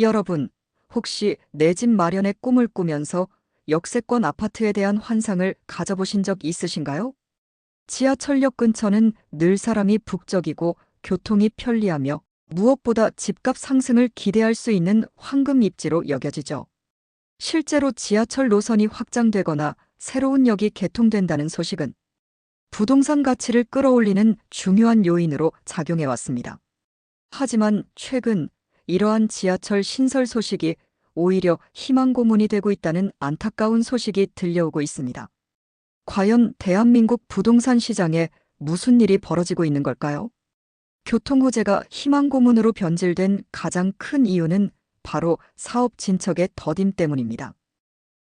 여러분, 혹시 내 집 마련의 꿈을 꾸면서 역세권 아파트에 대한 환상을 가져보신 적 있으신가요? 지하철역 근처는 늘 사람이 북적이고 교통이 편리하며 무엇보다 집값 상승을 기대할 수 있는 황금 입지로 여겨지죠. 실제로 지하철 노선이 확장되거나 새로운 역이 개통된다는 소식은 부동산 가치를 끌어올리는 중요한 요인으로 작용해 왔습니다. 하지만 최근 이러한 지하철 신설 소식이 오히려 희망 고문이 되고 있다는 안타까운 소식이 들려오고 있습니다. 과연 대한민국 부동산 시장에 무슨 일이 벌어지고 있는 걸까요? 교통 호재가 희망 고문으로 변질된 가장 큰 이유는 바로 사업 진척의 더딤 때문입니다.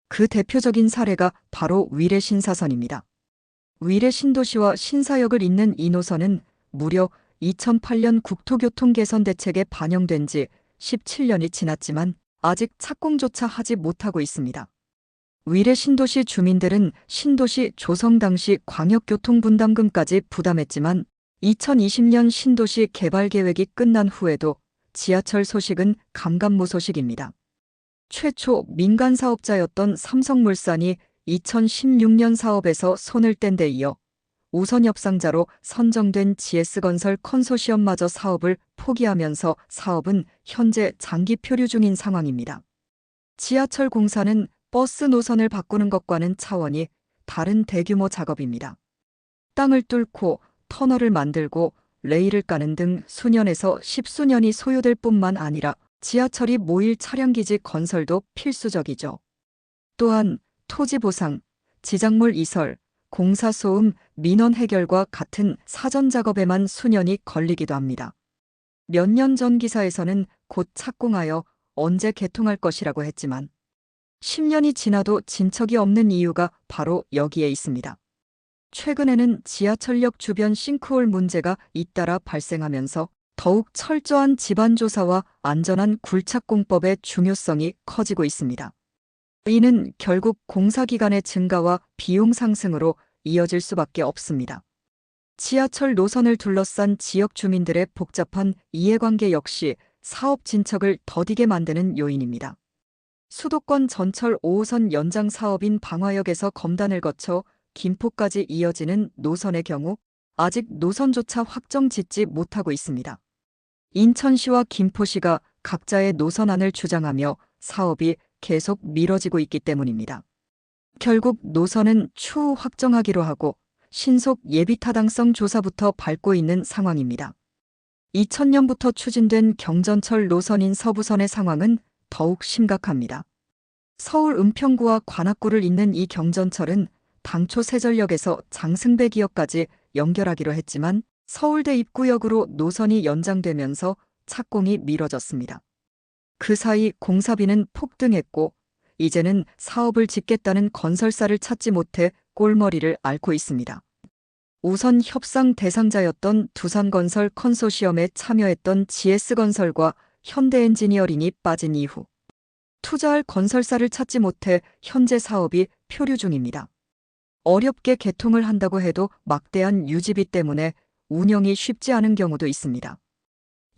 그 대표적인 사례가 바로 위례 신사선입니다. 위례 신도시와 신사역을 잇는 이 노선은 무려 2008년 국토교통 개선 대책에 반영된 지 17년이 지났지만 아직 착공조차 하지 못하고 있습니다. 위례 신도시 주민들은 신도시 조성 당시 광역교통분담금까지 부담했지만 2020년 신도시 개발 계획이 끝난 후에도 지하철 소식은 감감무 소식입니다. 최초 민간 사업자였던 삼성물산이 2016년 사업에서 손을 뗀 데 이어 우선 협상자로 선정된 GS건설 컨소시엄마저 사업을 포기하면서 사업은 현재 장기 표류 중인 상황입니다. 지하철 공사는 버스 노선을 바꾸는 것과는 차원이 다른 대규모 작업입니다. 땅을 뚫고 터널을 만들고 레일을 까는 등 수년에서 십수년이 소요될 뿐만 아니라 지하철이 모일 차량기지 건설도 필수적이죠. 또한 토지 보상, 지작물 이설, 공사 소음, 민원 해결과 같은 사전 작업에만 수년이 걸리기도 합니다. 몇 년 전 기사에서는 곧 착공하여 언제 개통할 것이라고 했지만 10년이 지나도 진척이 없는 이유가 바로 여기에 있습니다. 최근에는 지하철역 주변 싱크홀 문제가 잇따라 발생하면서 더욱 철저한 지반조사와 안전한 굴착공법의 중요성이 커지고 있습니다. 이는 결국 공사기간의 증가와 비용 상승으로 이어질 수밖에 없습니다. 지하철 노선을 둘러싼 지역 주민들의 복잡한 이해관계 역시 사업 진척을 더디게 만드는 요인입니다. 수도권 전철 5호선 연장 사업인 방화역에서 검단을 거쳐 김포까지 이어지는 노선의 경우 아직 노선조차 확정 짓지 못하고 있습니다. 인천시와 김포시가 각자의 노선안을 주장하며 사업이 계속 미뤄지고 있기 때문입니다. 결국 노선은 추후 확정하기로 하고 신속 예비 타당성 조사부터 밟고 있는 상황입니다. 2000년부터 추진된 경전철 노선인 서부선의 상황은 더욱 심각합니다. 서울 은평구와 관악구를 잇는 이 경전철은 당초 세전역에서 장승배 기역까지 연결하기로 했지만 서울대 입구역으로 노선이 연장되면서 착공이 미뤄졌습니다. 그 사이 공사비는 폭등했고 이제는 사업을 짓겠다는 건설사를 찾지 못해 꼴머리를 앓고 있습니다. 우선 협상 대상자였던 두산건설 컨소시엄에 참여했던 GS건설과 현대엔지니어링이 빠진 이후 투자할 건설사를 찾지 못해 현재 사업이 표류 중입니다. 어렵게 개통을 한다고 해도 막대한 유지비 때문에 운영이 쉽지 않은 경우도 있습니다.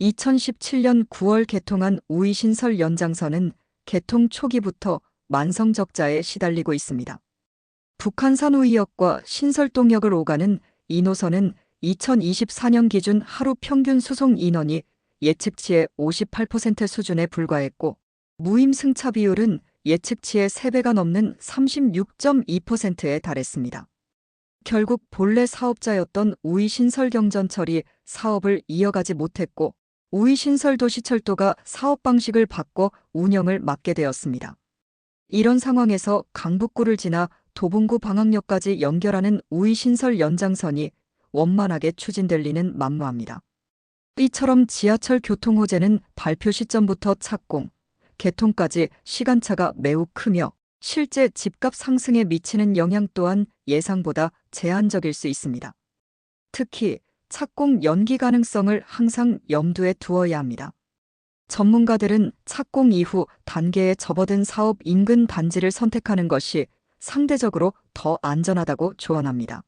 2017년 9월 개통한 우이신설 연장선은 개통 초기부터 만성적자에 시달리고 있습니다. 북한산 우이역과 신설동역을 오가는 이 노선은 2024년 기준 하루 평균 수송 인원이 예측치의 58% 수준에 불과했고 무임 승차 비율은 예측치의 3배가 넘는 36.2%에 달했습니다. 결국 본래 사업자였던 우이신설경전철이 사업을 이어가지 못했고 우이신설도시철도가 사업 방식을 바꿔 운영을 맡게 되었습니다. 이런 상황에서 강북구를 지나 도봉구 방학역까지 연결하는 우이 신설 연장선이 원만하게 추진될 리는 만무합니다. 이처럼 지하철 교통 호재는 발표 시점부터 착공, 개통까지 시간차가 매우 크며 실제 집값 상승에 미치는 영향 또한 예상보다 제한적일 수 있습니다. 특히 착공 연기 가능성을 항상 염두에 두어야 합니다. 전문가들은 착공 이후 단계에 접어든 사업 인근 단지를 선택하는 것이 상대적으로 더 안전하다고 조언합니다.